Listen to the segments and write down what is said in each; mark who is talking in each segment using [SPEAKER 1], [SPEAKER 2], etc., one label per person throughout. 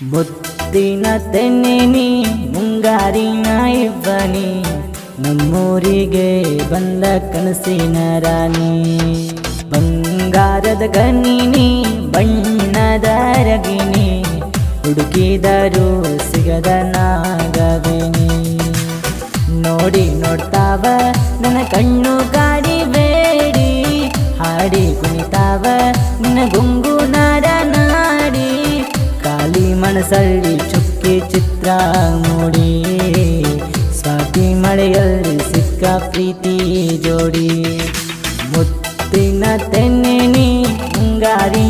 [SPEAKER 1] ಮುತ್ತಿನ ತೆನ್ನೆನಿ ಮುಂಗಾರಿನ ಇಬ್ಬನಿ, ನಮ್ಮೂರಿಗೆ ಬಂದ ಕನಸಿನ ರಾಣಿ. ಬಂಗಾರದ ಗಣ್ಣಿನಿ ಬಣ್ಣದ ರಗಿನಿ, ಹುಡುಕಿದರು ಸಿಗದ ನಾಗವೇನಿ ನೋಡಿ ನೋಡ್ತಾವ, ನನ್ನ ಕಣ್ಣು ಗಾಡಿ ಬೇಡಿ, ಹಾಡಿ ಕುಣಿತಾವ, ನಿನ್ನ ಗುಂಗು ಖಾಲಿ ಮನಸ್ಸಲ್ಲಿ ಚುಕ್ಕಿ ಚಿತ್ರ ಮೂಡಿ ಸ್ವಾತಿ ಮಳೆಯಲ್ಲಿ ಸಿಕ್ಕ ಪ್ರೀತಿ ಜೋಡಿ. ಮುತ್ತಿನ ತೆನ್ನೆನಿ ಮುಂಗಾರಿನ ಇಬ್ಬನಿ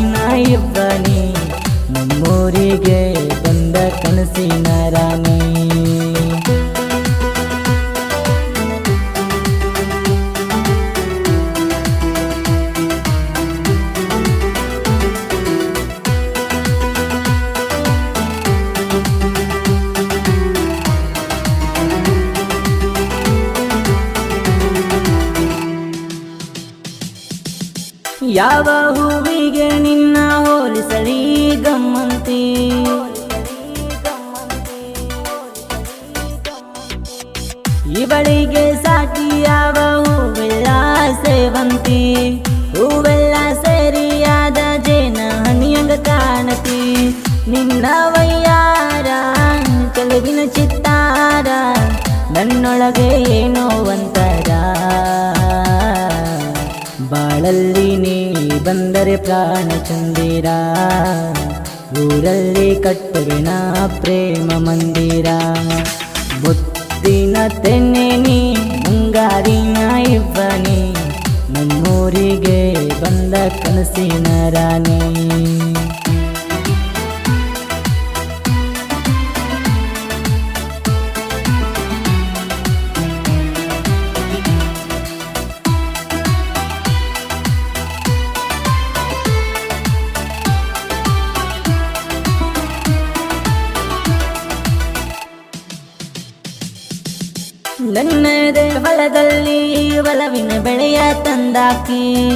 [SPEAKER 1] ಯಾವ ಹೂವಿಗೆ ನಿನ್ನ ಹೋಲಿಸಲಿ ಗಮ್ಮಂತಿ? ಇವಳಿಗೆ ಸಾಕಿ ಯಾವ ಹೂವೆಲ್ಲ ಸೇವಂತಿ? ಹೂವೆಲ್ಲ ಸರಿಯಾದ ಜೇನ ಹನಿಯಂಗ ಕಾಣತಿ. ನಿನ್ನ ವಯ್ಯಾರ ಕೆಲವಿನ ಚಿತ್ತಾರ, ನನ್ನೊಳಗೆ ಬಾಳಲ್ಲಿ ನೀ ಬಂದರೆ ಪ್ರಾಣ ಚಂದಿರ. ಊರಲ್ಲಿ ಕಟ್ಟುವಿನ ಪ್ರೇಮ ಮಂದಿರ. ಬುತ್ತಿನ ತೆನ್ನೆ ನೀ ಮುಂಗಾರಿನ ಇಬ್ಬನಿ ನಮ್ಮೂರಿಗೆ ಬಂದ ಕನಸಿನ ರಾಣಿ. ನನ್ನದೇ ಹೊಲದಲ್ಲಿ ಒಲವಿನ ಬೆಳೆಯ ತಂದಾಕಿ.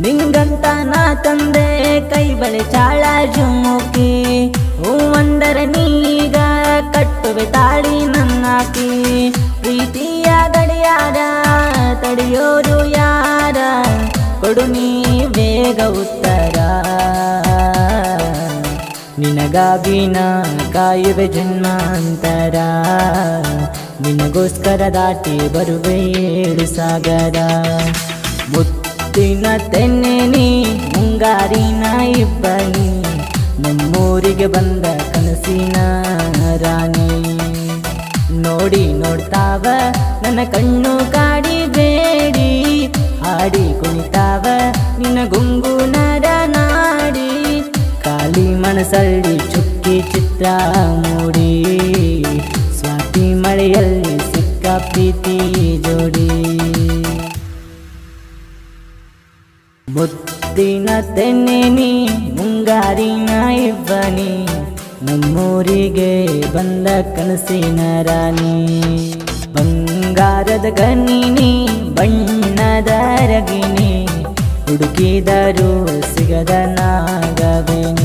[SPEAKER 1] ನಿಂಗಂತ ನಾ ತಂದೆ ಕೈ ಬಳೆ ಚಾಳ ಜುಮುಕಿ ಹೂವಂದರೆ ನೀಗ ಕಟ್ಟುವೆ ತಾಳಿ ನನ್ನಾಕಿ. ಪ್ರೀತಿಯ ಗಡಿಯಾರ ತಡೆಯೋರು ಯಾರ? ಕೊಡು ನೀ ಬೇಗ ಉತ್ತರ. ನಿನಗಾಗಿ ನಾ ಕಾಯುವೆ ಜನ್ಮಾಂತರ. ನಿನಗೋಸ್ಕರ ದಾಟಿ ಬರುವೆ ಏಳು ಸಾಗರ. ಮುತ್ತಿನ ತೆನ್ನೆ ನೀ ಮುಂಗಾರಿನ ಇಬ್ಬನಿ. ನಮ್ಮೂರಿಗೆ ಬಂದ ಕನಸಿನ ರಾಣಿ. ನೋಡಿ ನೋಡ್ತಾವ, ನನ್ನ ಕಣ್ಣು ಕಾಡಿ ಬೇಡಿ. ಹಾಡಿ ಕುಣಿತಾವ, ನಿನ್ನ ಗುಂಗು ನರ ಖಾಲಿ ಮನಸ್ಸಲ್ಲಿ ಚುಕ್ಕಿ ಚಿತ್ರ ಮೂಡಿ. ಸ್ವಾತಿ ಮಳೆಯಲ್ಲಿ ಸಿಕ್ಕ ಪ್ರೀತಿ ಜೋಡಿ. ಮುತ್ತಿನ ತೆನೆ ನೀ, ಮುಂಗಾರಿನ ಇಬ್ಬನಿ. ನಮ್ಮೂರಿಗೆ ಬಂದ ಕನಸಿನ ರಾಣಿ. ಬಂಗಾರದ ಗಣ್ಣಿನಿ ಬಣ್ಣದ ರಗಿನಿ. ಹುಡುಕಿದರು ಸಿಗದ ನಾಗವೇನಿ